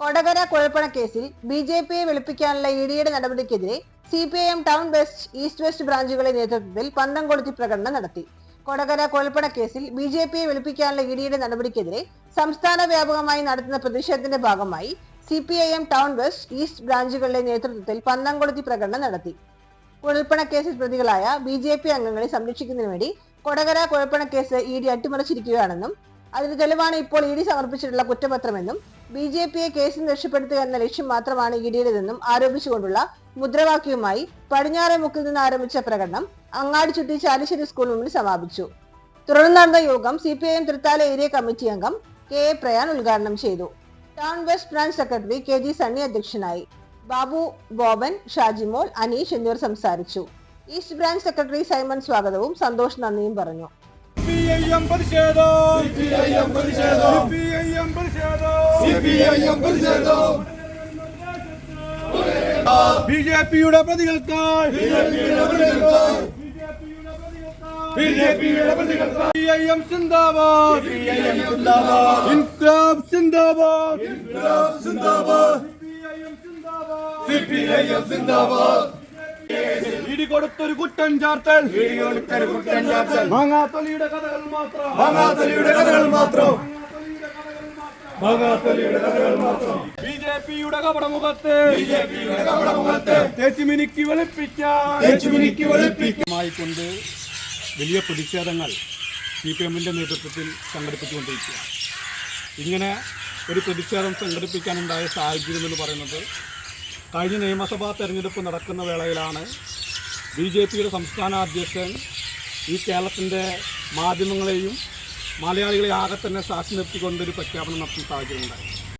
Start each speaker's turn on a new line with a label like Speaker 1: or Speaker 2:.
Speaker 1: കൊടകര കുഴൽപ്പണ കേസിൽ B J പിയെ വെളുപ്പിക്കാനുള്ള E ഡിയുടെ നടപടിക്കെതിരെ C P I M town west east west ബ്രാഞ്ചുകളുടെ നേതൃത്വത്തിൽ പന്തം കൊളുത്തി പ്രകടനം നടത്തി. കൊടകര കുഴൽപ്പണ കേസിൽ ബി ജെ പിയെ വെളുപ്പിക്കാനുള്ള ഇ ഡിയുടെ നടപടിക്കെതിരെ സംസ്ഥാന വ്യാപകമായി നടത്തുന്ന പ്രതിഷേധത്തിന്റെ ഭാഗമായി C P I M town west east ബ്രാഞ്ചുകളുടെ നേതൃത്വത്തിൽ പന്തം കൊളുത്തി പ്രകടനം നടത്തി. കുഴൽപ്പണ കേസിൽ പ്രതികളായ ബി ജെ പി അംഗങ്ങളെ സംരക്ഷിക്കുന്നതിന് വേണ്ടി കൊടകര കുഴൽപ്പണ കേസ് ഇ ഡി അട്ടിമറിച്ചിരിക്കുകയാണെന്നും അതിന് തെളിവാണ് ഇപ്പോൾ ഇ ഡി സമർപ്പിച്ചിട്ടുള്ള കുറ്റപത്രമെന്നും ബി ജെ പിയെ കേസിൽ രക്ഷപ്പെടുത്തുക എന്ന ലക്ഷ്യം മാത്രമാണ് ഇ ആരോപിച്ചുകൊണ്ടുള്ള മുദ്രാവാക്യവുമായി പടിഞ്ഞാറെ മുക്കിൽ നിന്ന് ആരംഭിച്ച പ്രകടനം അങ്ങാടി ചുറ്റി ചാലിശ്ശേരി സ്കൂൾ മുന്നിൽ സമാപിച്ചു. തുടർന്ന് നടന്ന യോഗം C P I M Thrithala area committee അംഗം കെ എ പ്രയാൻ ഉദ്ഘാടനം ചെയ്തു. Town west branch secretary K G Sunny അധ്യക്ഷനായി. ബാബു ബോബൻ ഷാജിമോൾ അനീഷ് എന്നിവർ സംസാരിച്ചു. ഈസ്റ്റ് ബ്രാഞ്ച് സെക്രട്ടറി സൈമൺ സ്വാഗതവും സന്തോഷ് നന്ദിയും പറഞ്ഞു.
Speaker 2: സിപിഐഎം പ്രതിഷേധം സിപിഐഎം പ്രതിഷേധം സിപിഐഎം പ്രതിഷേധം ബിജെപിയുടെ പ്രതികൾക്കായി ബിജെപിയുടെ പ്രതികൾക്കായി. സിപിഐഎം സിന്ദാബാദ് സിപിഐഎം സിന്ദാബാദ് ഇൻക്ലാബ് സിന്ദാബാദ്. ഇൻക്ലാബ് സിന്ദാബാദ്. സിപിഐഎം സിന്ദാബാദ് സിപിഐഎം സിന്ദാബാദ്. ഇടി കൊടുത്തൊരു കുറ്റം ചാർത്തൽ. മാങ്ങാത്തൊലിയുടെ കഥകൾ മാത്രം. മാങ്ങാത്തൊലിയുടെ കഥകൾ മാത്രം. ബി ജെ പിയുടെ കപടമുഖത്ത്. തേച്ചുമിനിക്ക് വെളുപ്പിക്കാൻ. തേച്ചുമിനിക്ക് വെളുപ്പിക്കാൻ. കൊണ്ട് വലിയ പ്രതിഷേധങ്ങൾ സി പി എമ്മിന്റെ നേതൃത്വത്തിൽ സംഘടിപ്പിച്ചുകൊണ്ടിരിക്കുക ഇങ്ങനെ ഒരു പ്രതിഷേധം സംഘടിപ്പിക്കാനുണ്ടായ സാഹചര്യം എന്ന് പറയുന്നത് കഴിഞ്ഞ നിയമസഭാ തെരഞ്ഞെടുപ്പ് നടക്കുന്ന വേളയിലാണ് ബി ജെ പിയുടെ സംസ്ഥാന അധ്യക്ഷൻ ഈ കേരളത്തിന്റെ മാധ്യമങ്ങളെയും മലയാളികളെ ആകെ തന്നെ സാക്ഷി നിർത്തിക്കൊണ്ടൊരു പ്രഖ്യാപനം നടത്തുന്ന സാഹചര്യം ഉണ്ടായി.